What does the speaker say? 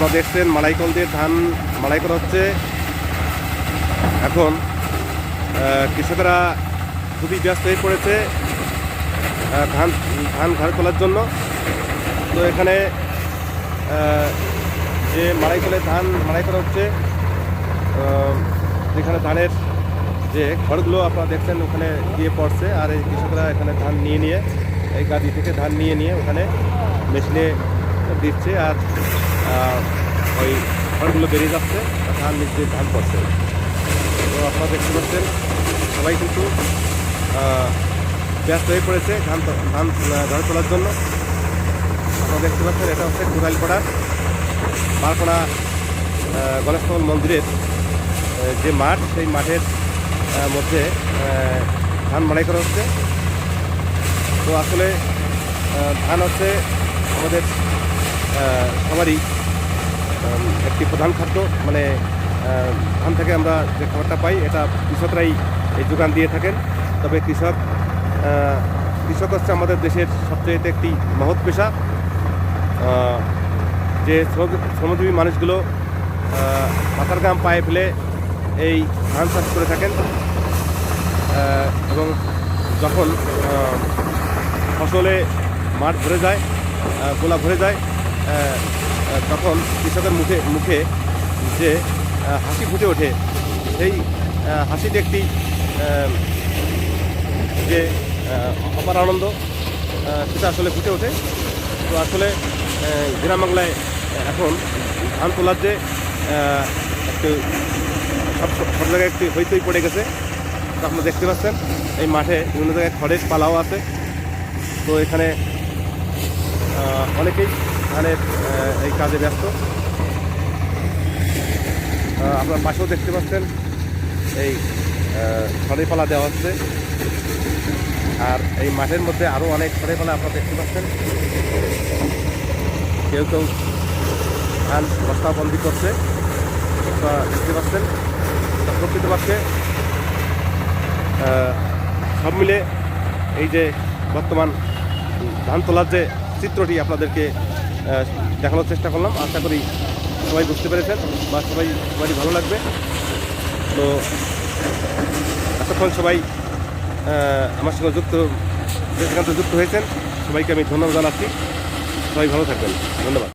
আপনারা দেখছেন মালাইকল দিয়ে ধান মালাই করা হচ্ছে। এখন কৃষকরা খুবই ব্যস্ত হয়ে পড়েছে ধান ধান ঘাড়ে তোলার জন্য। তো এখানে যে মাড়াই করে ধান মাড়াই করা হচ্ছে যেখানে ধানের যে খড়গুলো আপনারা দেখছেন ওখানে গিয়ে পড়ছে, আর এই কৃষকরা এখানে ধান নিয়ে নিয়ে, এই গাড়ি থেকে ধান নিয়ে নিয়ে ওখানে মেশিনে দিচ্ছে, আর ওই খড়গুলো বেরিয়ে যাচ্ছে ধান নিচে ধান পড়ছে। তো আপনারা দেখতে পাচ্ছেন, সবাই কিন্তু ব্যস্ত হয়ে পড়েছে ধান ধান ঘরে তোলার জন্য। আপনারা দেখতে পাচ্ছেন, এটা হচ্ছে কুড়াইলপাড়ার পারপাড়া গণেশমল মন্দিরের যে মাঠ, সেই মাঠের মধ্যে ধান মাড়াই করা হচ্ছে। তো আসলে ধান হচ্ছে আমাদের উম, একটি প্রধান খাদ্য। মানে ধান থেকে আমরা যে খাবারটা পাই এটা কৃষকরাই এই যোগান দিয়ে থাকেন। তবে কৃষক কৃষক হচ্ছে আমাদের দেশের সবচেয়ে একটি মহৎ পেশা। যে শ্রমজীবী মানুষগুলো মাথার গাম পায়ে ফেলে এই ধান চাষ করে থাকেন। এবং যখন ফসলে মাঠ ভরে যায় গোলা ভরে যায় তখন কৃষকের মুখে মুখে যে হাসি ফুটে ওঠে, সেই হাসিটি একটি যে অপার আনন্দ সেটা আসলে ফুটে ওঠে। তো আসলে গ্রাম বাংলায় এখন ধান তোলার যে একটু সব সব জায়গায় একটি হইতেই পড়ে গেছে, তো আপনারা দেখতে পাচ্ছেন। এই মাঠে বিভিন্ন জায়গায় খড়ের পালাও আছে। তো এখানে অনেকেই ধানের এই কাজে ব্যস্ত। আপনার পাশেও দেখতে পাচ্ছেন এই আহ, খড়ের পালা দেওয়া হচ্ছে। আর এই মাঠের মধ্যে আরও অনেক খড়ের পালা আপনারা দেখতে পাচ্ছেন। কেউ কেউ ধান বস্তাবন্দি করছে আপনারা দেখতে পাচ্ছেন। তা প্রকৃত পক্ষে আহ, সব মিলে এই যে বর্তমান ধান তোলার যে চিত্রটি আপনাদেরকে দেখানোর চেষ্টা করলাম। আশা করি সবাই বুঝতে পেরেছেন বা সবাই সবারই ভালো লাগবে। তো এতক্ষণ সবাই আমার সঙ্গে যুক্ত, যে যুক্ত হয়েছেন, সবাইকে আমি ধন্যবাদ জানাচ্ছি। সবাই ভালো থাকবেন। ধন্যবাদ।